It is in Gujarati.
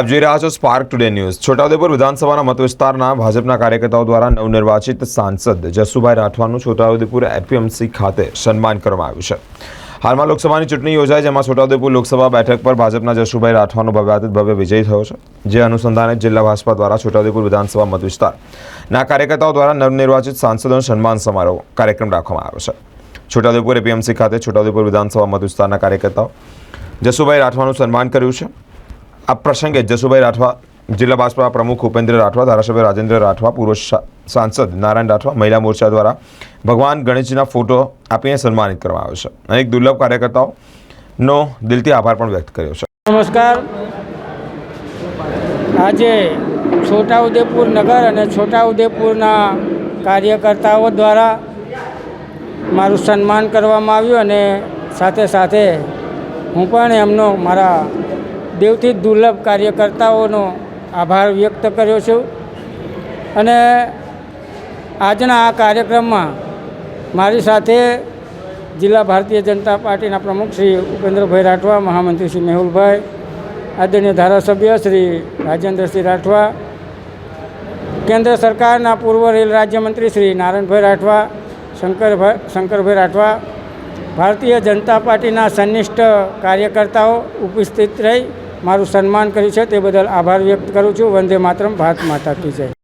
આપ જોઈ રહ્યા છો સ્પાર્ક ટુડે ન્યૂઝ છોટાઉદેપુર વિધાનસભાના મત વિસ્તારના ભાજપના કાર્યકર્તાઓ દ્વારા નવનિર્વાચિત સાંસદ જસુભાઈ રાઠવાનું છોટાઉદેપુર એપીએમસી ખાતે સન્માન કરવામાં આવ્યું છે. હાલમાં લોકસભાની ચૂંટણી યોજાઈ જેમાં છોટાઉદેપુર લોકસભા બેઠક પર ભાજપના જશુભાઈ રાઠવાનો ભવ્યાતિત ભવ્ય વિજય થયો છે, જે અનુસંધાને જિલ્લા ભાજપા દ્વારા છોટાઉદેપુર વિધાનસભા મત વિસ્તારના કાર્યકર્તાઓ દ્વારા નવનિર્વાચિત સાંસદોનો સન્માન સમારોહ કાર્યક્રમ રાખવામાં આવ્યો છે. છોટાઉદેપુર એપીએમસી ખાતે છોટાઉદેપુર વિધાનસભા મત વિસ્તારના કાર્યકર્તાઓ જસુભાઈ રાઠવાનું સન્માન કર્યું છે. આ પ્રસંગે જસુભાઈ રાઠવા, જિલ્લા ભાજપા પ્રમુખ ઉપેન્દ્ર રાઠવા, ધારાસભ્ય રાજેન્દ્ર રાઠવા, પૂર્વ સાંસદ નારાયણ રાઠવા, મહિલા મોરચા દ્વારા ભગવાન ગણેશજીના ફોટો આપીને સન્માનિત કરવામાં આવ્યો છે. અનેક દુર્લભ કાર્યકર્તાઓનો દિલથી આભાર પણ વ્યક્ત કર્યો છે. નમસ્કાર. આજે છોટાઉદેપુર નગર અને છોટાઉદેપુરના કાર્યકર્તાઓ દ્વારા મારું સન્માન કરવામાં આવ્યું અને સાથે સાથે હું પણ એમનો મારા દેવથી દુર્લભ કાર્યકર્તાઓનો આભાર વ્યક્ત કર્યો છું. અને આજના આ કાર્યક્રમમાં મારી સાથે જિલ્લા ભારતીય જનતા પાર્ટીના પ્રમુખ શ્રી ઉપેન્દ્રભાઈ રાઠવા, મહામંત્રી શ્રી મેહુલભાઈ, આદરણીય ધારાસભ્ય શ્રી રાજેન્દ્રસિંહ રાઠવા, કેન્દ્ર સરકારના પૂર્વ રેલ રાજ્યમંત્રી શ્રી નારાયણભાઈ રાઠવા શંકરભાઈ શંકરભાઈ રાઠવા, ભારતીય જનતા પાર્ટીના સંનિષ્ઠ કાર્યકર્તાઓ ઉપસ્થિત રહી મારું સન્માન કર્યું છે તે બદલ આભાર વ્યક્ત કરું છું. વંદે માતરમ, ભારત માતા કી જય.